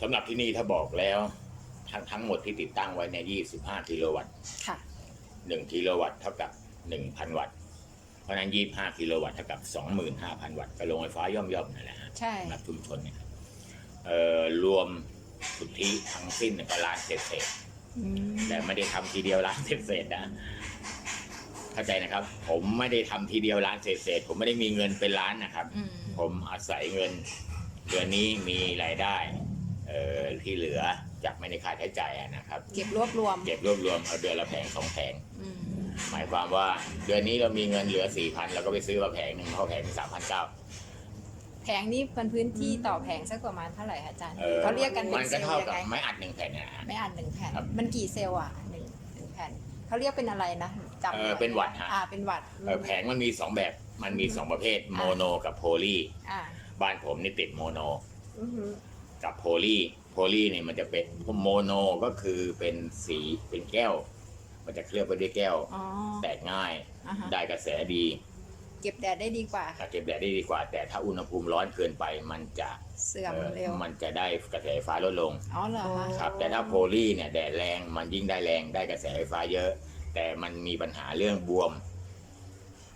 สำหรับที่นี่ถ้าบอกแล้ว ทั้งทั้งหมดที่ติดตั้งไว้ในย25กิโลวัตต์ค่ะ1กิโลวัตต์เท่ากับ 1,000 วัตต์ เพราะฉะนั้น 25กิโลวัตต์เท่ากับ 25,000 วัตต์ก็โรงไฟฟ้าย่อมๆนั่นแหละฮะใช่สำหรับชุมชนเนี่ยเอ่อรวมสุทธิทั้งสิ้นเนี่ยก็ล้านเศษเศษอืมๆแต่ไม่ได้ทำทีเดียวล้านเศษเศษๆนะเข้าใจนะครับ ผมไม่ได้ทำทีเดียวล้านเศษเศษๆผมไม่ได้มีเงินเป็นล้านนะครับ อืมผมอาศัยเงิน เดือนนี้มีรายได้ เอ่อที่เหลือจากไม่ได้ค่าใช้จ่ายอะนะครับ เก็บรวบรวมเก็บรวบรวมเอาเดือนละแผงสองแผง อืมหมายความว่าเดือนนี้เรามีเงินเหลือสี่พันเราก็ไปซื้อมาแผงหนึ่งเพราะแผงสามพันเก้า แผงนี้เป็นพื้นที่ต่อแผงสักประมาณเท่าไหร่คะอาจารย์เออ เขาเรียกกันเป็มันนเซก็ลล์เท่ายังกับไงไม้อัดหนึ่งแผ่นนะฮะ ไม่อ่านหนึ่งแผ่นครับมันกี่เซลล์อะหนึ่งหนึ่งแผ่นเขาเรียกเป็นอะไรนะจำเออเป็นวัตต์ฮะ อ่าเป็นวัตต์เอ่อแผงมันมีสองแบบมันมีสองประเภทโมโนกับโพลีอ่าบ้านผมนี่ติดโมโน อือหือ กับโพลีโพลีเนี่ยมันจะเป็นโมโนก็คือเป็นสีเป็นแก้ว มันจะเคลือบไปด้วยแก้ว อ๋อ แตกง่าย อ่าฮะได้กระแสดีเก็บแดดได้ดีกว่า ถ้าเก็บแดดได้ดีกว่า แต่ถ้าอุณหภูมิร้อนเกินไปมันจะเสื่อมเอ่อเร็ว มันจะได้กระแสไฟฟ้าลดลง อ๋อเหรอคะครับแต่ถ้าโพลีเนี่ยแดดแรงมันยิ่งได้แรงได้กระแสไฟฟ้าเยอะ แต่มันมีปัญหาเรื่องบวม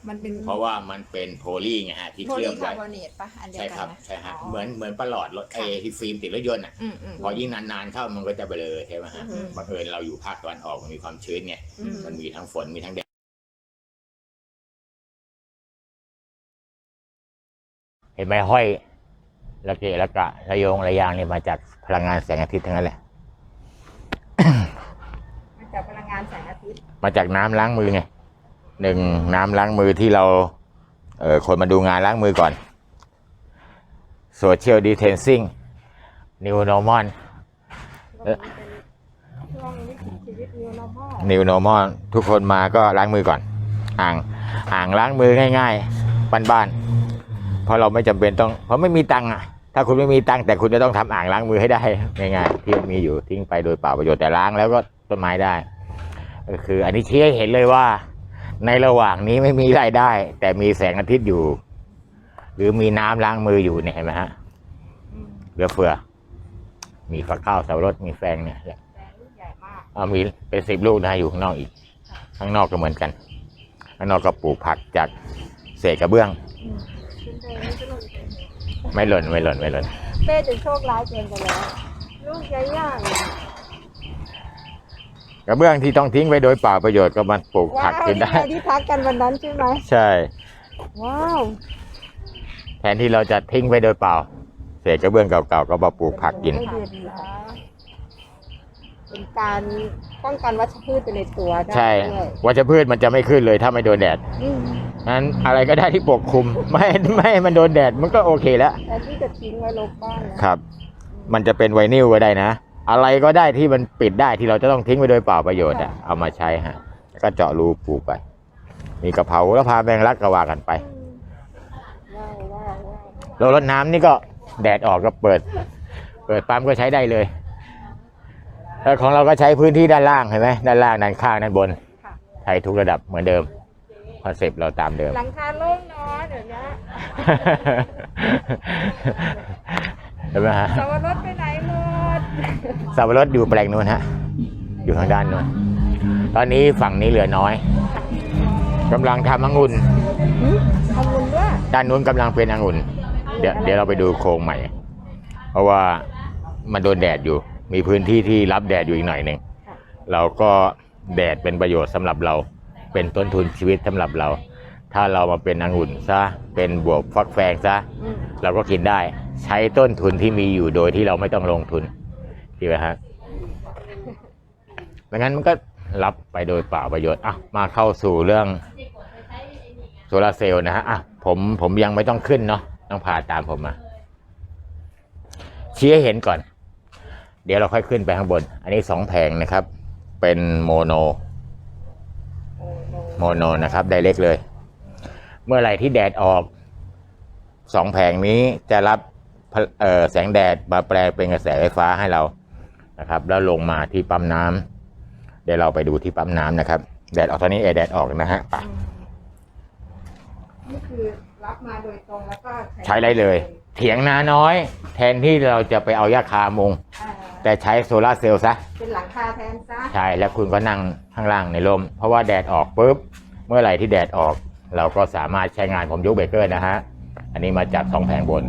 มันเป็นเพราะว่ามันเป็นโพลีไงฮะที่โพเคลืลีอบคาไว้ร์บอเนตปะอันเดียใช่วกัครันบนะใช่ฮะอ๋อเหมือนเหมือนประหลอดรถค่ะไอ้ที่ฟิล์มติดรถยนต์อะ อืมอืม พอยิ่งนานๆเข้ามันก็จะเบลอใช่ไหมฮะอืม บังเอิญเราอยู่ภาคตะวันออกมันมีความชื้นไงอืม มันมีทั้งฝนมีทั้งแดดเห็นไหมห้อยระเกะระกะระโยงระยางเนี่ยมาจากพลังงานแสงอาทิตย์ทั้งนั้นแหละมาจากพลังงานแสงอาทิตย์มาจากน้ำล้างมือไง หนึ่งน้ำล้างมือที่เราเออคนมาดูงานล้างมือก่อน Social Distancing New Normal ช่วงวิถีชีวิต New Normal New Normal ทุกคนมาก็ล้างมือก่อน อ่างอ่างล้างมือง่ายๆบ้านๆเพราะเราไม่จำเป็นต้อง เพราะไม่มีตังค์อะถ้าคุณไม่มีตังค์แต่คุณจะต้องทำอ่างล้างมือให้ได้ง่ายๆที่มีอยู่ทิ้งไปโดยเปล่าประโยชน์แต่ล้างแล้วก็ต้นไม้ได้ก็คืออันนี้ชี้ให้เห็นเลยว่า ในระหว่างนี้ไม่มีรายได้ แต่มีแสงอาทิตย์อยู่ หรือมีน้ำล้างมืออยู่เนี่ยเห็นไหมฮะอืมเหลือเฟือ มีฝักข้าวสับปะรดมีแฟงเนี่ยแสงลูกใหญ่มากเอามีเป็นสิบลูกนะอยู่ข้างนอกอีก ข้างนอกก็เหมือนกันข้างนอกก็ปลูกผักจากเศษกระเบื้องอืมขึ้นไปไม่จะลงไปไม่หล่นไม่หล่นไม่หล่นเป้จะโชคร้ายเกินไปแล้วลูกใหญ่ย่าง กระเบื้องที่ต้องทิ้งไว้โดยเปล่าประโยชน์ก็มันปลูกว้าผักวกินนี่ได้ไงที่พักกันวันนั้นใช่ไหมใช่ ว้าว แทนที่เราจะทิ้งไว้โดยเปล่า เศษกระเบื้องเก่าๆก็มาปลูกผักกินไม่เดือดนะเป็นการป้องกันวัชพืชไปในตัวได้ใช่ด้วยวัชพืชมันจะไม่ขึ้นเลยถ้าไม่โดนแดดอืมนั้นอะไรก็ได้ที่ปกคลุม ไม่ไม่ให้มันโดนแดดมันก็โอเคแล้วแต่ที่จะทิ้งไว้รกบ้านนะครับ มันจะเป็นไวนิลก็ได้นะ อะไรก็ได้ที่มันปิดได้ที่เราจะต้องทิ้งไว้โดยเปล่าประโยชน์อะเอามาใช้ฮะแล้วก็เจาะรูปลูกไป มีกะเพราแล้วพาแมงลักก็ว่ากันไปว้าวว้าวว้าวเรารดน้ำนี่ก็แดดออกก็เปิด เปิดปั๊มก็ใช้ได้เลยแล้วของเราก็ใช้พื้นที่ด้านล่างเห็นไหมด้านล่างด้านข้างด้านบนค่ะใช้ทุกระดับเหมือนเดิมคอนเซปต์เราตามเดิมหลังคาโล่งเนาะเดี๋ยวนี้เห็นไหมฮะสาวรถไปไหนหมดสับปะรดอยู่แปลงนู้นฮะ อยู่ทางด้านนู้นตอนนี้ฝั่งนี้เหลือน้อยกำลังทำองุ่นหืมทำบุญด้วยด้านนู้นกำลังเป็นองุ่นเดี๋ยวเดี๋ยวเราไปดูโครงใหม่ เพราะว่ามันโดนแดดอยู่ มีพื้นที่ที่รับแดดอยู่อีกหน่อยหนึ่งเราก็แดดเป็นประโยชน์สำหรับเรา เป็นต้นทุนชีวิตสำหรับเรา ถ้าเรามาเป็นองุ่นซะเป็นบวบฟักแฟงซะอืมเราก็กินได้ ใช้ต้นทุนที่มีอยู่โดยที่เราไม่ต้องลงทุนใช่ไหมฮะไม่งั้นมันก็รับไปโดยเปล่าประโยชน์อะมาเข้าสู่เรื่องโซลาร์เซลล์นะฮะอะผมผมยังไม่ต้องขึ้นเนาะต้องพาตามผมมาชี้ให้เห็นก่อน เดี๋ยวเราค่อยขึ้นไปข้างบน อันนี้สองแผงนะครับ เป็นโมโน โมโนนะครับไดเรกเลย เมื่อไหร่ที่แดดออกสองแผงนี้จะรับ แสงแดดมาแปลงเป็นกระแสไฟฟ้าให้เรานะครับ แล้วลงมาที่ปั๊มน้ำเดี๋ยวเราไปดูที่ปั๊มน้ำนะครับ แดดออกตอนนี้แอร์แดดออกนะฮะไปนี่คือรับมาโดยตรงแล้วก็ใช้ได้เลย เถียงนาน้อย แทนที่เราจะไปเอายาคามุงอแต่ใช้โซลาร์เซลล์ซะเป็นหลังคาแทนซะใช่แล้วคุณก็นั่งข้างล่างในร่มเพราะว่าแดดออกปุ๊บเมื่อไหร่ที่แดดออก เราก็สามารถใช้งานผมยกเบรกเกอร์นะฮะอันนี้มาจากสองแผงบน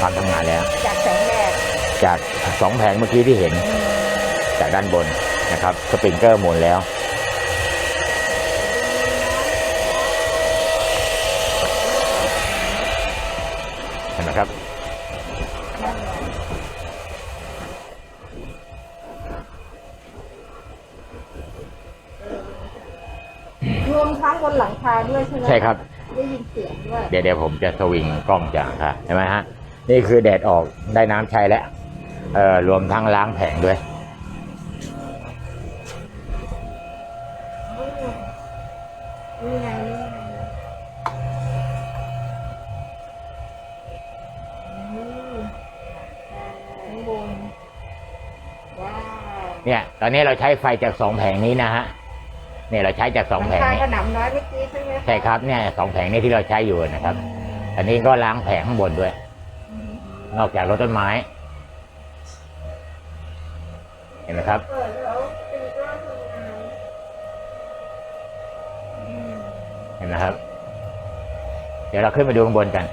ความทำงานแล้ว จากแสงแดดจากสองแผงเมื่อกี้ที่เห็นจากด้านบนนะครับ สปริงเกอร์หมุนแล้ว เห็นไหมครับรวมทั้งบนหลังคาด้วยใช่ไหมใช่ครับ ได้ยินเสียงด้วย เดี๋ยวเดี๋ยวผมจะสวิงกล้องจากค่ะเห็นไหมฮะ นี่คือแดดออกได้น้ำใช้แล้วเอ่อรวมทั้งล้างแผงด้วยนี่ไงนี่ไงอืมข้างบนว้าวเนี่ย ตอนนี้เราใช้ไฟจากสองแผงนี้นะฮะเนี่ยเราใช้จากสองแผงหลัคานี้กระหน่ำน้อยเมื่อกี้ใช่ไหมะใช่ครับเนี่ยสองแผงนี้ที่เราใช้อยู่นะครับ อันนี้ก็ล้างแผงข้างบนด้วย นอกจากรดต้นไม้ เห็นไหมครับ เปิดแล้วเป็นกล้องทำงานอืมเห็นไหมครับ เดี๋ยวเราขึ้นไปดูข้างบนกัน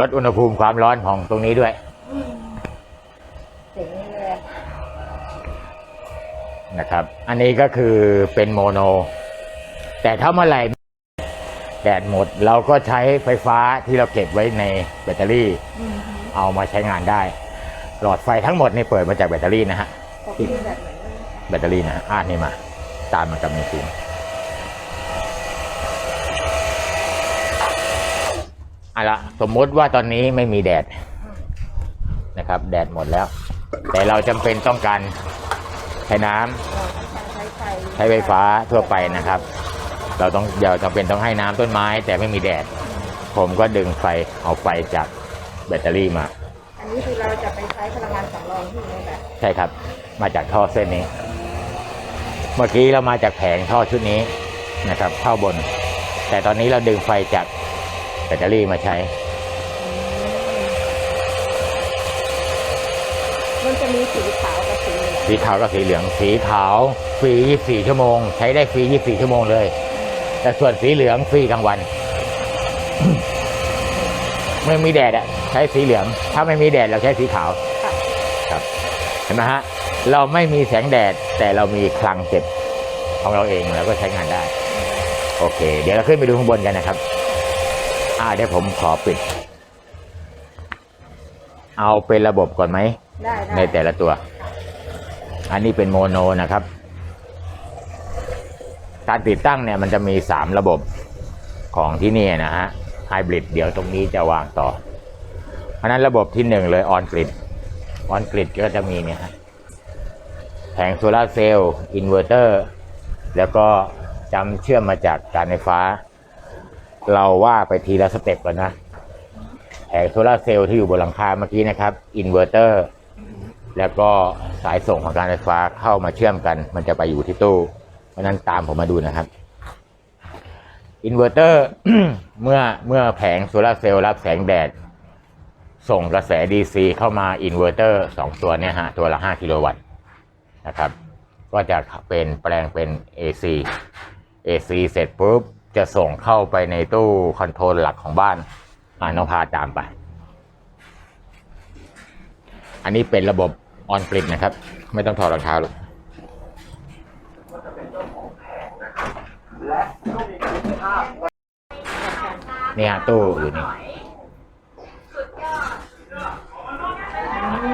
ลดอุณหภูมิความร้อนของตรงนี้ด้วยนะครับ อันนี้ก็คือเป็นโมโน แต่ถ้าเมื่อไหร่ แดดหมด เราก็ใช้ไฟฟ้าที่เราเก็บไว้ในแบตเตอรี่ อืมเอามาใช้งานได้ หลอดไฟทั้งหมดนี่เปิดมาจากแบตเตอรี่นะฮะ ขอบคุณแบบไหนบ้างคะแบตเตอรี่นะฮะอ่านี่มา ตามมากับมีซิมเอาละสมมุติว่าตอนนี้ไม่มีแดดนะครับ แดดหมดแล้ว แต่เราจำเป็นต้องการใช้น้ำเราต้องการใช้ไฟใช้ไฟฟ้าทั่วไปนะครับ เราต้องเราจำเป็นต้องให้น้ำต้นไม้ แต่ไม่มีแดด ผมก็ดึงไฟเอาไฟจากแบตเตอรี่มา อันนี้คือเราจะไปใช้พลังงานสำรองที่นี่แบบใช่ครับ มาจากท่อเส้นนี้ เมื่อกี้เรามาจากแผงท่อชุดนี้นะครับเข้าบน แต่ตอนนี้เราดึงไฟจากแบตเตอรี่มาใช้ มันจะมีสีขาวกับสีเหลือง สีขาวกับสีเหลือง สีขาวฟรี24 ชั่วโมง ใช้ได้ฟรี24 ชั่วโมงเลย แต่ส่วนสีเหลืองฟรีกลางวัน เมื่อมีแดดอะใช้สีเหลือง ถ้าไม่มีแดดเราใช้สีขาวค่ะครับเห็นไหมฮะ เราไม่มีแสงแดด แต่เรามีคลังเก็บของเราเองเราก็ใช้งานได้ โอเค เดี๋ยวเราขึ้นไปดูข้างบนกันนะครับ อ่าเดี๋ยวผมขอปิด เอาเป็นระบบก่อนไหมได้ได้ในแต่ละตัว อันนี้เป็นโมโนนะครับ การติดตั้งเนี่ยมันจะมีสามระบบของที่นี่นะฮะไฮบริดเดี๋ยวตรงนี้จะวางต่อ เพราะนั้นระบบที่หนึ่งเลยออนกริดออนกริดก็จะมีเนี่ยฮะแผงโซลาเซลล์อินเวอร์เตอร์แล้วก็จำเชื่อมมาจากการไฟฟ้า เราว่าไปทีละสเต็ปก่อนนะ แผงโซลาเซลล์ที่อยู่บนหลังคาเมื่อกี้นะครับอินเวอร์เตอร์แล้วก็สายส่งของการไฟฟ้าเข้ามาเชื่อมกัน มันจะไปอยู่ที่ตู้ ราะนั้นตามผมมาดูนะครับอินเวอร์เตอร์เมื่อเมื่อแผงโซลาร์เซลล์รับแสงแดด ส่งกระแส DC เข้ามาอินเวอร์เตอร์สองตัวเนี่ยฮะ ตัวละ 5 กิโลวัตต์นะครับ ก็จะเป็นแปลงเป็น AC AC เสร็จปุ๊บ จะส่งเข้าไปในตู้คอนโทรลหลักของบ้าน อ่าน้องพาตามไป อันนี้เป็นระบบออนกริดนะครับ ไม่ต้องถอดรองเท้าหรอก นี่ฮะตู้อยู่นี่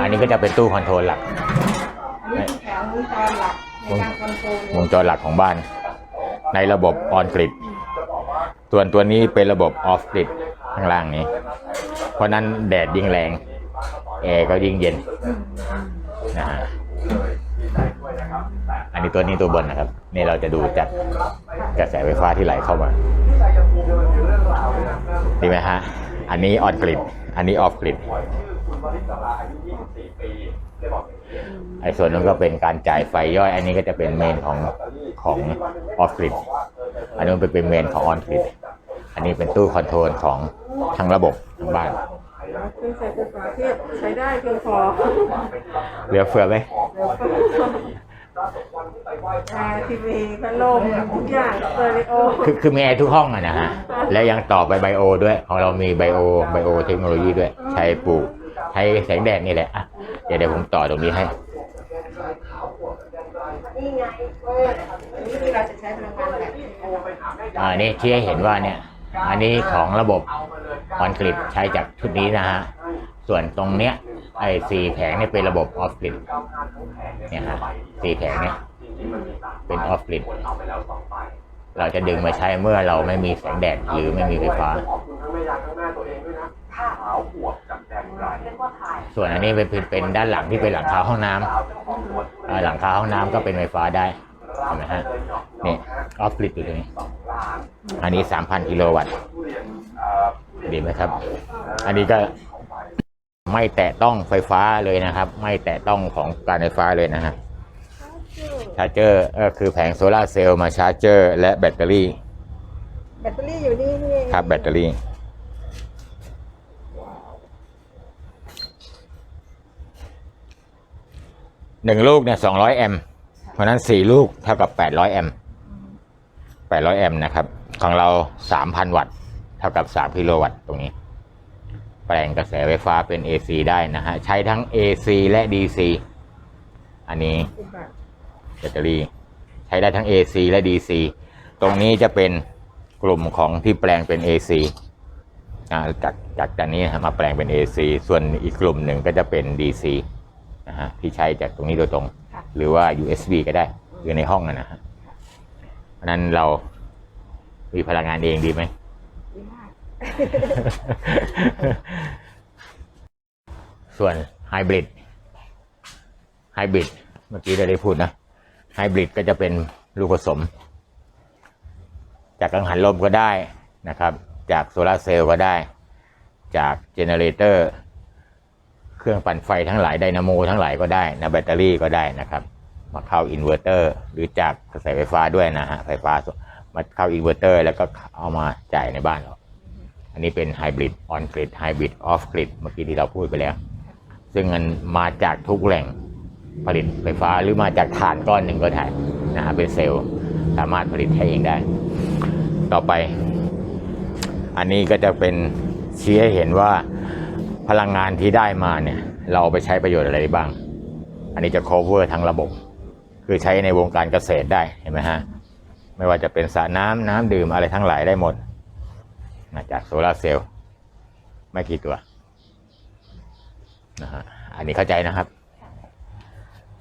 อันนี้ก็จะเป็นตู้คอนโทรลหลักอันนี้คือแถววงจรหลักในการคอนโทรลวงจรหลักของบ้าน ในระบบออนกริดส่วนตัวนี้เป็นระบบออฟกริดข้างล่างนี้ เพราะนั้นแดดยิ่งแรง แอร์ก็ยิ่งเย็นนะฮะอันนี้ตัวนี้ตัวบนนะครับ นี่เราจะดูจาก กระแสไฟฟ้าที่ไหลเข้ามาดีไหมฮะ อันนี้ออนกริด อันนี้ออฟกริดไอ้ส่วนนั้นก็เป็นการจ่ายไฟย่อย อันนี้ก็จะเป็นเมนของของออฟกริด อันนู้นเป็นเป็นเมนของออนกริด อันนี้เป็นตู้คอนโทรลของทั้งระบบทั้งบ้านเครื่องใช้ไฟฟ้าที่ใช้ได้เพียงพอเหลือเฟือไหม แล้วก็แอร์ทีวีพัดลมทุกอย่างสเตอริโอคือคือมีแอร์ทุกห้องอะนะฮะ และยังต่อไปไบโอด้วยของเรามีไบโอไบโอเทคโนโลยีด้วย ใช้ปลูกใช้แสงแดดนี่แหละอะเดี๋ยวเดี๋ยวผมต่อตรงนี้ให้ นี่ไงเออนี่คือเราจะใช้พลังงานแบบโออ่านี่ที่ให้เห็นว่าเนี่ย อันนี้ของระบบคอนกรีตใช้จากชุดนี้นะฮะ ส่วนตรงเนี้ยไอ้สี่แผงเนี่ยเป็นระบบออฟกริดเนี่ยฮะสี่แผงเนี่ย เป็นออฟกริดเราจะดึงมาใช้เมื่อเราไม่มีแสงแดดหรือไม่มีไฟฟ้า ส่วนอันนี้เป็นเป็นเป็นด้านหลังที่เป็นหลังคาห้องน้ำอ่าหลังคาห้องน้ำก็เป็นไฟฟ้าได้เห็นไหมฮะนี่ออฟกริดอยู่ตรงนี้ อันนี้สามพันกิโลวัตต์ดีไหมครับ อันนี้ก็ไม่แตะต้องไฟฟ้าเลยนะครับ ไม่แตะต้องของการไฟฟ้าเลยนะฮะ ชาร์เจอร์ก็คือแผงโซลาร์เซลล์มาชาร์เจอร์และแบตเตอรี่ แบตเตอรี่อยู่นี่นี่เองครับแบตเตอรี่ หนึ่งลูกเนี่ยสองร้อยแอมป์เพราะฉะนั้นสี่ลูกเท่ากับแปดร้อยแอมป์แปดร้อยแอมป์นะครับ ของเราสามพันวัตต์ เท่ากับสามกิโลวัตต์ตรงนี้ แปลงกระแสไฟฟ้าเป็น AC ได้นะฮะ ใช้ทั้ง AC และ DC อันนี้สิบบาทแบ ตเตอรี่ ใช้ได้ทั้ง AC และ DC ตรงนี้จะเป็นกลุ่มของที่แปลงเป็น AC อ่าจากจากจากนี้นะฮะมาแปลงเป็น AC ส่วนอีกกลุ่มหนึ่งก็จะเป็น DC นะฮะที่ใช้จากตรงนี้โดยตรงค่ะหรือว่า USB ก็ได้อยู่ในห้องนะนะฮะเพราะฉะนั้นเรามีพลังงานเองดีไหมดีมากส่วนไฮบริดไฮบริดเมื่อกี้เราได้พูดนะ ไฮบริดก็จะเป็นลูกผสม จากกังหันลมก็ได้นะครับ จากโซลาร์เซลล์ก็ได้ จากเจเนเรเตอร์เครื่องปั่นไฟทั้งหลายไดนาโมทั้งหลายก็ได้นะแบตเตอรี่ก็ได้นะครับ มาเข้าอินเวอร์เตอร์หรือจากกระแสไฟฟ้าด้วยนะฮะไฟฟ้ามาเข้าอินเวอร์เตอร์แล้วก็เอามาจ่ายในบ้านเราอันนี้เป็นไฮบริดออนกริดไฮบริดออฟกริดเมื่อกี้ที่เราพูดไปแล้ว ซึ่งมันมาจากทุกแหล่ง ผลิตไฟฟ้าหรือมาจากฐานก้อนหนึ่งก็ได้นะฮะเป็นเซลล์สามารถผลิตให้เองได้ ต่อไป อันนี้ก็จะเป็นชี้ให้เห็นว่าพลังงานที่ได้มาเนี่ย เราเอาไปใช้ประโยชน์อะไรบ้าง อันนี้จะ cover ทั้งระบบ คือใช้ในวงการเกษตรได้เห็นไหมฮะไม่ว่าจะเป็นสระน้ำน้ำดื่มอะไรทั้งหลายได้หมดมาจากโซลาร์เซลล์ไม่กี่ตัวนะฮะอันนี้เข้าใจนะครับ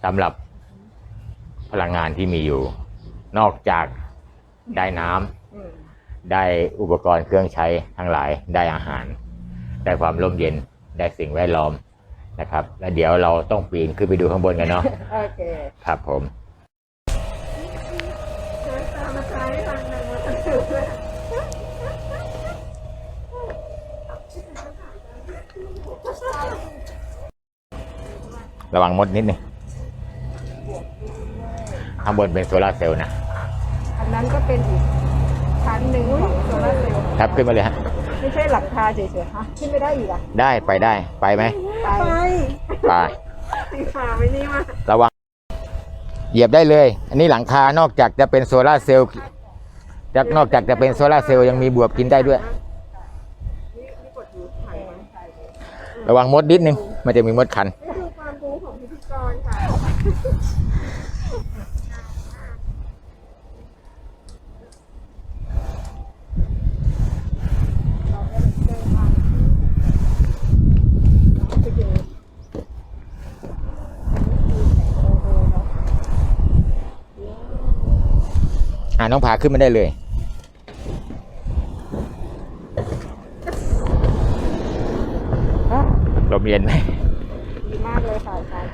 สำหรับพลังงานที่มีอยู่ นอกจากได้น้ำอืมได้อุปกรณ์เครื่องใช้ทั้งหลายได้อาหาร ได้ความร่มเย็นได้สิ่งแวดล้อมนะครับ แล้วเดี๋ยวเราต้องปีนขึ้นไปดูข้างบนกันเนาะโอเคครับผมเชิญตามมาใช้ทางหนึ่งมาถือด้วยระวังมดนิดนึง ข้างบนเป็นโซลาร์เซลล์นะ อันนั้นก็เป็นอีกชั้นหนึ่งของโซลาร์เซลล์ครับขึ้นมาเลยฮะ ไม่ใช่หลังคาเฉยๆฮะขึ้นไม่ได้อีกอะได้ไปได้ไปไหมไปไป สีฟ้าไม่นี่มาระวัง เหยียบได้เลย อันนี้หลังคานอกจากจะเป็นโซลาร์เซลล์จากนอกจากจะเป็นโซลาร์เซลล์ยังมีบวบกินได้ด้วย นี่นี่กดอยู่ถ่ายไว้ระวังมดนิดนึง มันจะมีมดคัน นี่คือความรู้ของพิธีกรค่ะาน้องพาขึ้นมาได้เลย ลมเย็นไหมดีมากเลยค่ะอาจารย์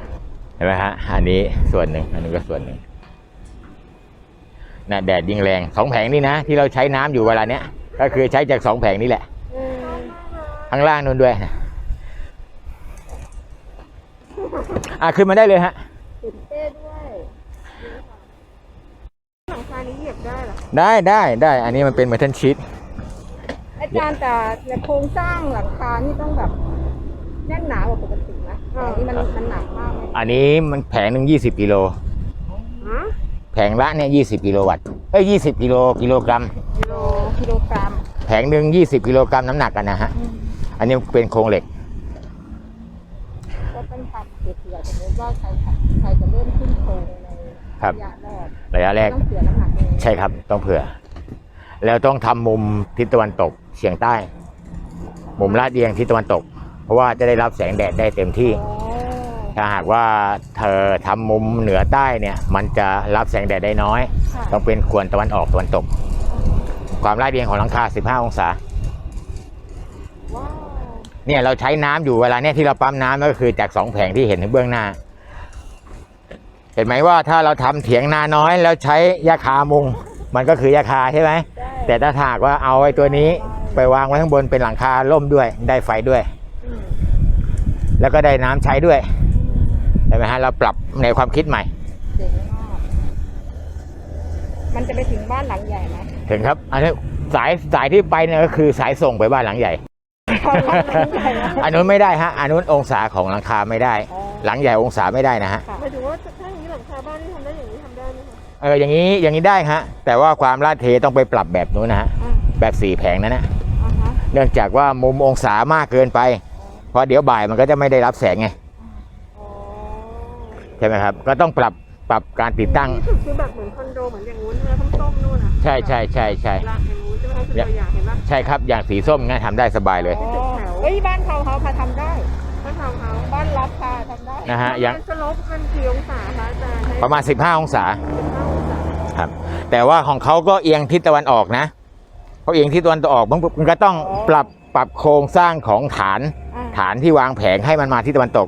เห็นไหมฮะ อันนี้ส่วนหนึ่ง อันนี้ก็ส่วนหนึ่งน่ะแดดยิ่งแรงสองแผงนี่นะ ที่เราใช้น้ำอยู่เวลาเนี้ย ก็คือใช้จากสองแผงนี่แหละอืมข้างล่างนู่นด้วย อะ ขึ้นมาได้เลยฮะ ติดเป้ด้วยนี่ค่ะหลังคานี้เหยียบ ได้เหรอได้ได้ได้อันนี้มันเป็นเมทัลชีตอาจารย์แต่ในโครงสร้างหลังคานี่ต้องแบบแน่นหนากว่าปกตินะอันนี้มันมันหนักมากไหมอันนี้มันแผงหนึ่งยี่สิบกิโลฮะแผงละเนี่ยยี่สิบกิโลวัตต์เอ้ยยี่สิบกิโลกิโลกรัมกิโลกิโลกรัม แผงหนึ่งยี่สิบกิโลกรัมน้ำหนักกันนะฮะอันนี้เป็นโครงเหล็กก็ต้องทำเผื่อๆสมมติว่าใครใครจะเริ่มขึ้นโครงในครับ ระยะแรกระยะแรก ต้องเผื่อน้ำหนักเองใช่ครับต้องเผื่อ แล้วต้องทำมุมทิศตะวันตกเฉียงใต้ มุมลาดเอียงทิศตะวันตก เพราะว่าจะได้รับแสงแดดได้เต็มที่อ๋อถ้าหากว่าเธอทำมุมเหนือใต้เนี่ย มันจะรับแสงแดดได้น้อย ค่ะต้องเป็นควรตะวันออกตะวันตก ความลาดเอียงของหลังคา 15 องศา ว้าวเนี่ยเราใช้น้ำอยู่เวลาเนี่ยที่เราปั๊มน้ำก็คือจากสองแผงที่เห็นเบื้องหน้าเห็นไหมว่าถ้าเราทำเถียงนาน้อยแล้วใช้ยาคามุง มันก็คือยาคาใช่ไหมได้แต่ถ้าหากว่าเอาไอ้ตัวนี้ไปวางไว้ข้างบนเป็นหลังคาล่มด้วยได้ไฟด้วยอืมแล้วก็ได้น้ำใช้ด้วยเห็นไหมฮะเราปรับในความคิดใหม่เจ๋งมากมันจะไปถึงบ้านหลังใหญ่ไหมถึงครับ อันนี้สายสายที่ไปเนี่ยก็คือสายส่งไปบ้านหลังใหญ่บ้านหลังใหญ่นะอันนู้นไม่ได้ฮะอันนู้นองศาของหลังคาไม่ได้อ๋อหลังใหญ่องศาไม่ได้นะฮะค่ะหมายถึงว่าถ้าอย่างนี้หลังคาบ้านที่ทำได้อย่างนี้ทำได้ไหมคะเอออย่างนี้อย่างนี้ได้ฮะ แต่ว่าความลาดเทต้องไปปรับแบบนู้นนะฮะอ่าแบบสี่แผงนั้นนะอ่าฮะเนื่องจากว่ามุมองศามากเกินไปเพราะเดี๋ยวบ่ายมันก็จะไม่ได้รับแสงไงอ๋อใช่ไหมครับ ก็ต้องปรับปรับการติดตั้ง นี่คือคือแบบเหมือนคอนโดเหมือนอย่างงู้นใช่ไหมทั้งต้มนู่นอะใช่ใช่ใช่ใช่ลากอย่างงู้นใช่ไหมคะคือตัวอย่างเห็นปะใช่ครับอย่างสีส้มงั้นทำได้สบายเลย อ๋อเฮ้ยบ้านเขาเขาค่ะทำได้บ้านเขาเขาบ้านรับค่ะทำได้ นะฮะอย่างสลบมันกี่องศาคะอาจารย์ให้ประมาณ 15องศาสิบห้าองศาครับแต่ว่าของเขาก็เอียงทิศตะวันออกนะเขาเอียงทิศตะวันออกมันมันก็ต้องปรับปรับโครงสร้างของฐานอ่าฐานที่วางแผงให้มันมาทิศตะวันตก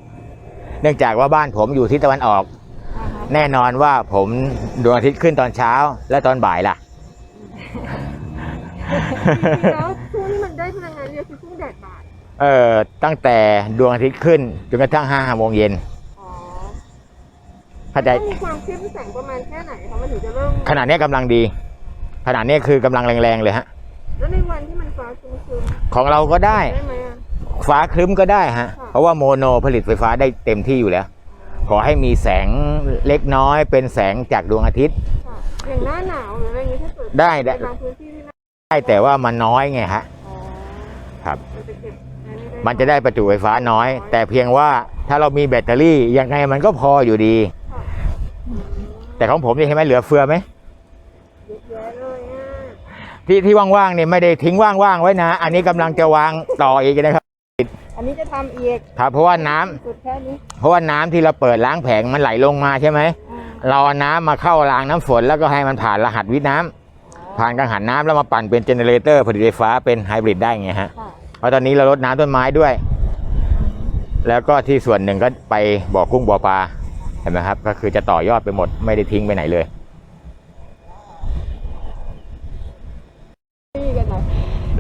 เนื่องจากว่าบ้านผมอยู่ทิศตะวันออกอ่าฮะแน่นอนว่าผมดวงอาทิตย์ขึ้นตอนเช้า และตอนบ่ายล่ะแล้วช่วงที่มันได้พลังงานเยอะคือช่วงแดดบ่าย เอ่อตั้งแต่ดวงอาทิตย์ขึ้นจนกระทั่งห้าโมงเย็นอ๋อเข้าใจต้องมีความเข้มแสงประมาณแค่ไหนคะมันถึงจะเริ่มขนาดนี้ยกำลังดี ขนาดนี้ยคือกำลังแรงๆเลยฮะ แล้วในวันที่มันฟ้าครึ้มของเราก็ได้ๆได้ไหมอะ ฟ้าครึ้มก็ได้ฮะ ค่ะ เพราะว่าโมโนผลิตไฟฟ้าได้เต็มที่อยู่แล้ว ขอให้มีแสงเล็กน้อย เป็นแสงจากดวงอาทิตย์ ค่ะอย่างหน้าหนาวหรืออะไรอย่างนี้ถ้าเกิดได้ได้ ในบางพื้นที่ที่หน้าได้แต่ว่ามันน้อยไงฮะ อ๋อครับ มันจะเก็บอันนี้ได้ มันจะได้ประจุไฟฟ้าน้อย แต่เพียงว่าถ้าเรามีแบตเตอรี่ยังไงมันก็พออยู่ดีค่ะอืมแต่ของผมนี่เห็นไหมเหลือเฟือไหมเยอะแยะเลยอะที่ที่ว่างๆเนี่ยไม่ได้ทิ้งว่างๆไว้นะ อันนี้กำลังจะวางต่ออีกนะครับ อันนี้จะทำอีกครับเพราะว่าน้ำสุดแค่นี้เพราะว่าน้ำที่เราเปิดล้างแผงมันไหลลงมาใช่ไหมอ่าเราเอาน้ำมาเข้ารางน้ำฝนแล้วก็ให้มันผ่านรหัสวิทย์น้ำผ่านกังหันน้ำแล้วมาปั่นเป็นเจเนเรเตอร์ผลิตไฟฟ้าเป็นไฮบริดได้ไงฮะค่ะ เพราะตอนนี้เราลดน้ำต้นไม้ด้วย แล้วก็ที่ส่วนหนึ่งก็ไปบ่อกุ้งบ่อปลาเห็นไหมครับ ก็คือจะต่อยอดไปหมดไม่ได้ทิ้งไปไหนเลยนี่กันหน่อย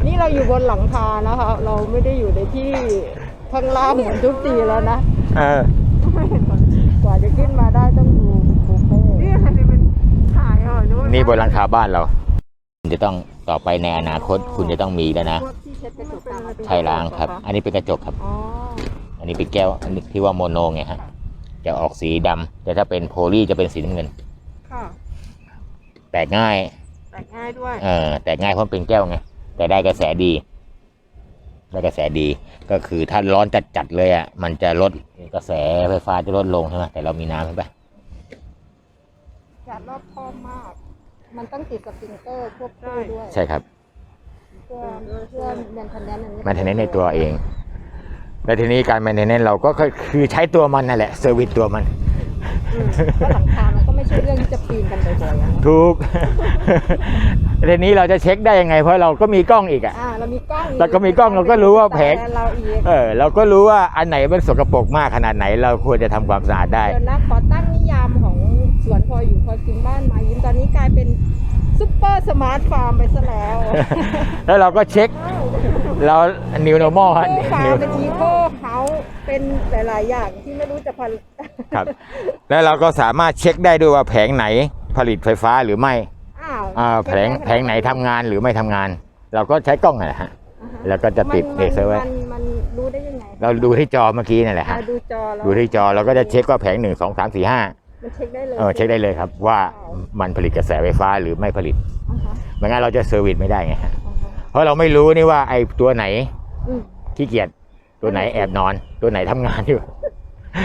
นี่เราอยู่บนหลังคานะคะ เราไม่ได้อยู่ในที่ข้างล่างเหมือนทุกทีแล้วนะเออกว่าจะขึ้นมาได้ต้องดูบุฟเฟ่นี่อะไรเป็นขายเหรอนู้นนี่บนหลังคาบ้านเรา คุณจะต้องต่อไปในอนาคตคุณจะต้องมีแล้วนะ พวกที่เช็ดกระจกตามมาเป็นใช่ล้างครับ อันนี้เป็นกระจกครับอ๋ออันนี้เป็นแก้วอันนี้ที่ว่าโมโนไงฮะ จะออกสีดำแต่ถ้าเป็นโพลีจะเป็นสีน้ำเงิน ค่ะแตกง่าย แตกง่ายด้วยเออแตกง่ายเพราะมันเป็นแก้วไง แต่ได้กระแสดี ได้กระแสดี ก็คือถ้าร้อนจัดๆเลยอะ มันจะลดกระแสไฟฟ้าจะลดลงใช่ไหมแต่เรามีน้ำใช่ปะจัดรอบคอบมาก มันต้องติดสปริงเกอร์ควบคู่ด้วย ใช่ครับ เพื่อเพื่อแมนเทนแนนอันนี้แมนเนนในตัวเอง แล้วทีนี้การแมนเทนเนนเราก็คือใช้ตัวมันนั่นแหละเซอร์วิสตัวมัน อืมเพราะหลังคามันก็ไม่ใช่เรื่องที่จะปีนกันบ่อยๆอะนะถูก ทีนี้เราจะเช็คได้ยังไง เพราะเราก็มีกล้องอีกอะอ่าเรามีกล้องแล้วก็มีกล้องเราก็รู้ว่าแผง ต่เราอีกเออ เราก็รู้ว่าอันไหนมันสกปรกมากขนาดไหน เราควรจะทำความสะอาดได้ เดี๋ยวนะขอตั้งนิยามของสวนพออยู่พอกินบ้านมายิ้มตอนนี้กลายเป็น เปอร์สมาร์ทฟาร์มไปซะแล้วแล้วเราก็เช็คเรา new normal ฮะฟาร์ new มเป็นอีโคเฮาส์เป็นหลาย ๆ อย่างที่ไม่รู้จะผครับ แล้วเราก็สามารถเช็คได้ด้วยว่าแผงไหนผลิตไฟฟ้าหรือไม่อ้าวอ่าแผงแผงไหนทำงานหรือไม่ทำงาน เราก็ใช้กล้องนะฮะอ่าฮะแล้วก็จะติดมันเลเซอร์ไว้มันมันรู้ได้ยังไงเราดูที่จอเมื่อกี้นั่นแหละอ่าฮะดูจอแล้วดูที่จอเราก็จะเช็คว่าแผงหนึ่งสองสามสี่ห้า มันเช็คได้เลยเออเช็คได้เลยครับว่ามันผลิตกระแสไฟฟ้าหรือไม่ผลิตอ่าฮะไม่งั้นเราจะเซอร์วิสไม่ได้ไงฮะอ่าฮะเพราะเราไม่รู้นี่ว่าไอ้ตัวไหนอืมขี้เกียจตัวไหนแอบนอน ตัวไหนทำงานอยู่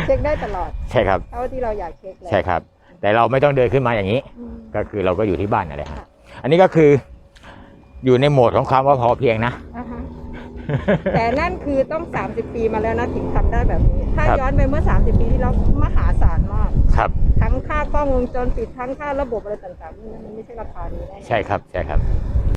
เช็คได้ตลอดใช่ครับ เท่าที่เราอยากเช็คเลยใช่ครับ แต่เราไม่ต้องเดินขึ้นมาอย่างนี้ อืม ก็คือเราก็อยู่ที่บ้านนั่นแหละฮะค่ะ อันนี้ก็คืออยู่ในโหมดของความว่าพอเพียงนะ อ่าฮะ แต่นั่นคือต้อง 30 ปีมาแล้วนะถึงทำได้แบบนี้ ถ้าครับย้อนไปเมื่อ 30 ปีที่แล้วมหาศาลมาก ครับ ทั้งค่ากล้องวงจรปิดทั้งค่าระบบอะไรต่างๆนี่มันไม่ใช่ราคานี้แน่ ใช่ครับ ใช่ครับ